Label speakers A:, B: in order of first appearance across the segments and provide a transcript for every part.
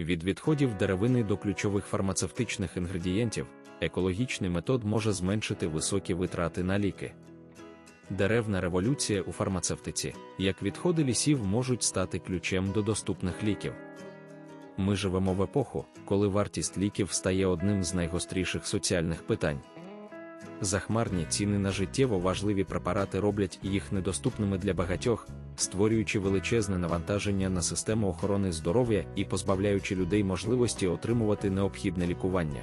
A: Від відходів деревини до ключових фармацевтичних інгредієнтів, екологічний метод може зменшити високі витрати на ліки. Деревна революція у фармацевтиці, як відходи лісів можуть стати ключем до доступних ліків. Ми живемо в епоху, коли вартість ліків стає одним з найгостріших соціальних питань. Захмарні ціни на життєво важливі препарати роблять їх недоступними для багатьох, створюючи величезне навантаження на систему охорони здоров'я і позбавляючи людей можливості отримувати необхідне лікування.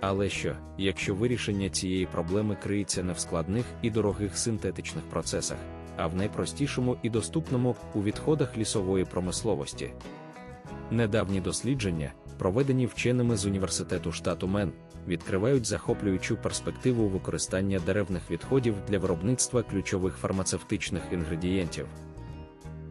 A: Але що, якщо вирішення цієї проблеми криється не в складних і дорогих синтетичних процесах, а в найпростішому і доступному у відходах лісової промисловості? Недавні дослідження, проведені вченими з університету штату Мен, відкривають захоплюючу перспективу використання деревних відходів для виробництва ключових фармацевтичних інгредієнтів.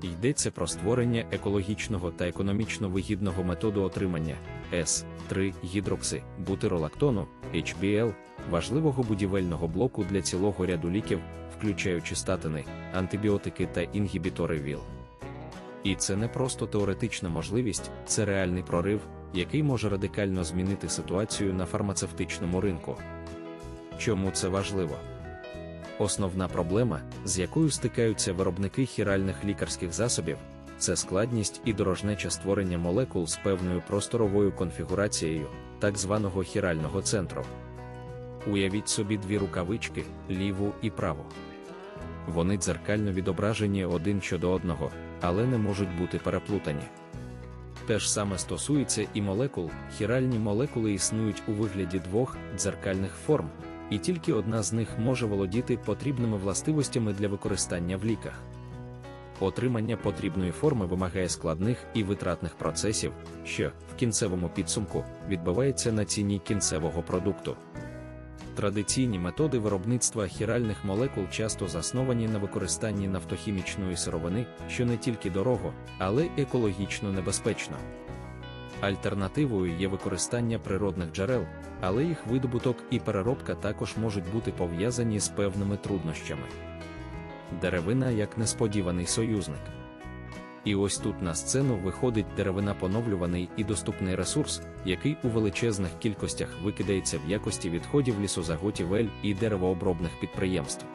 A: Йдеться про створення екологічного та економічно вигідного методу отримання с 3 гідрокси бутиролактону HBL, важливого будівельного блоку для цілого ряду ліків, включаючи статини, антибіотики та інгібітори ВІЛ. І це не просто теоретична можливість, це реальний прорив, який може радикально змінити ситуацію на фармацевтичному ринку. Чому це важливо? Основна проблема, з якою стикаються виробники хіральних лікарських засобів, це складність і дорожнеча створення молекул з певною просторовою конфігурацією, так званого хірального центру. Уявіть собі дві рукавички, ліву і праву. Вони дзеркально відображені один щодо одного, але не можуть бути переплутані. Те ж саме стосується і молекул, хіральні молекули існують у вигляді двох дзеркальних форм, і тільки одна з них може володіти потрібними властивостями для використання в ліках. Отримання потрібної форми вимагає складних і витратних процесів, що, в кінцевому підсумку, відбувається на ціні кінцевого продукту. Традиційні методи виробництва хіральних молекул часто засновані на використанні нафтохімічної сировини, що не тільки дорого, але й екологічно небезпечно. Альтернативою є використання природних джерел, але їх видобуток і переробка також можуть бути пов'язані з певними труднощами. Деревина як несподіваний союзник. І ось тут на сцену виходить деревина поновлюваний і доступний ресурс, який у величезних кількостях викидається в якості відходів лісозаготівель і деревообробних підприємств.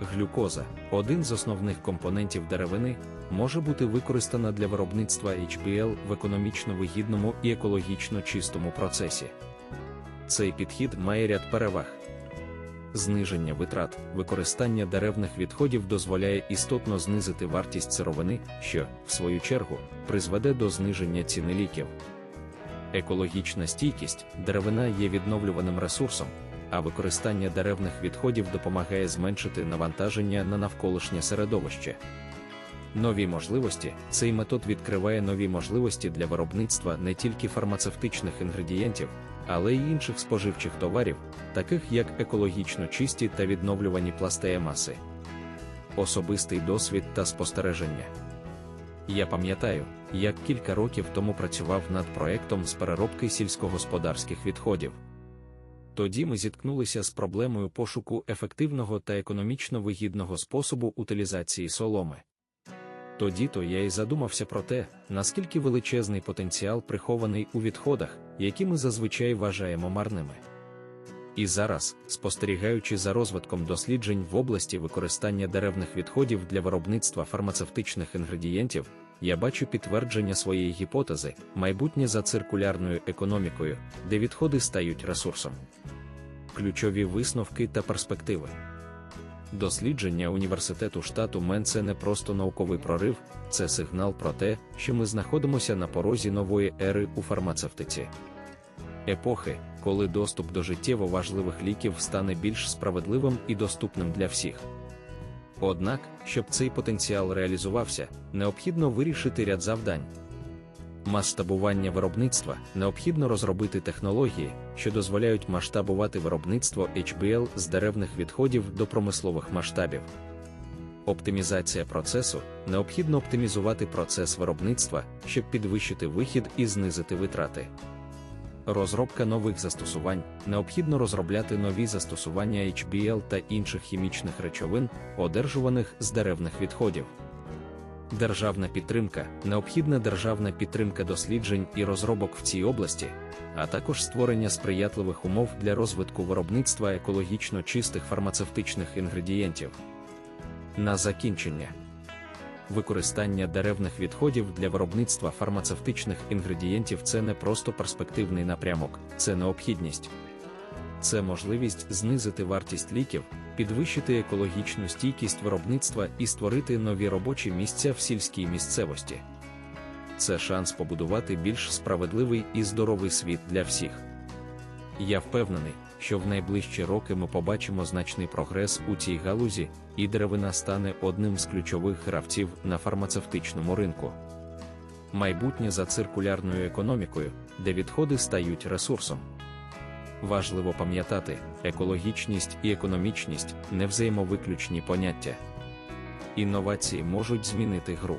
A: Глюкоза, один з основних компонентів деревини, може бути використана для виробництва HPL в економічно вигідному і екологічно чистому процесі. Цей підхід має ряд переваг. Зниження витрат, використання деревних відходів дозволяє істотно знизити вартість сировини, що, в свою чергу, призведе до зниження ціни ліків. Екологічна стійкість деревина є відновлюваним ресурсом, а використання деревних відходів допомагає зменшити навантаження на навколишнє середовище. Нові можливості цей метод відкриває нові можливості для виробництва не тільки фармацевтичних інгредієнтів, але й інших споживчих товарів, таких як екологічно чисті та відновлювані пластеємаси. Особистий досвід та спостереження. Я пам'ятаю, як кілька років тому працював над проектом з переробки сільськогосподарських відходів. Тоді ми зіткнулися з проблемою пошуку ефективного та економічно вигідного способу утилізації соломи. Тоді то я й задумався про те, наскільки величезний потенціал прихований у відходах, які ми зазвичай вважаємо марними. І зараз, спостерігаючи за розвитком досліджень в області використання деревних відходів для виробництва фармацевтичних інгредієнтів, я бачу підтвердження своєї гіпотези, майбутнє за циркулярною економікою, де відходи стають ресурсом. Ключові висновки та перспективи. Дослідження університету штату Мен це не просто науковий прорив, це сигнал про те, що ми знаходимося на порозі нової ери у фармацевтиці. Епохи, коли доступ до життєво важливих ліків стане більш справедливим і доступним для всіх. Однак, щоб цей потенціал реалізувався, необхідно вирішити ряд завдань. Масштабування виробництва необхідно розробити технології, що дозволяють масштабувати виробництво HBL з деревних відходів до промислових масштабів. Оптимізація процесу необхідно оптимізувати процес виробництва, щоб підвищити вихід і знизити витрати. Розробка нових застосувань необхідно розробляти нові застосування HBL та інших хімічних речовин, одержуваних з деревних відходів. Державна підтримка, необхідна державна підтримка досліджень і розробок в цій області, а також створення сприятливих умов для розвитку виробництва екологічно чистих фармацевтичних інгредієнтів. На закінчення. Використання деревних відходів для виробництва фармацевтичних інгредієнтів це не просто перспективний напрямок, це необхідність. Це можливість знизити вартість ліків, підвищити екологічну стійкість виробництва і створити нові робочі місця в сільській місцевості. Це шанс побудувати більш справедливий і здоровий світ для всіх. Я впевнений, що в найближчі роки ми побачимо значний прогрес у цій галузі, і деревина стане одним з ключових гравців на фармацевтичному ринку. Майбутнє за циркулярною економікою, де відходи стають ресурсом. Важливо пам'ятати, екологічність і економічність не взаємовиключні поняття. Інновації можуть змінити гру.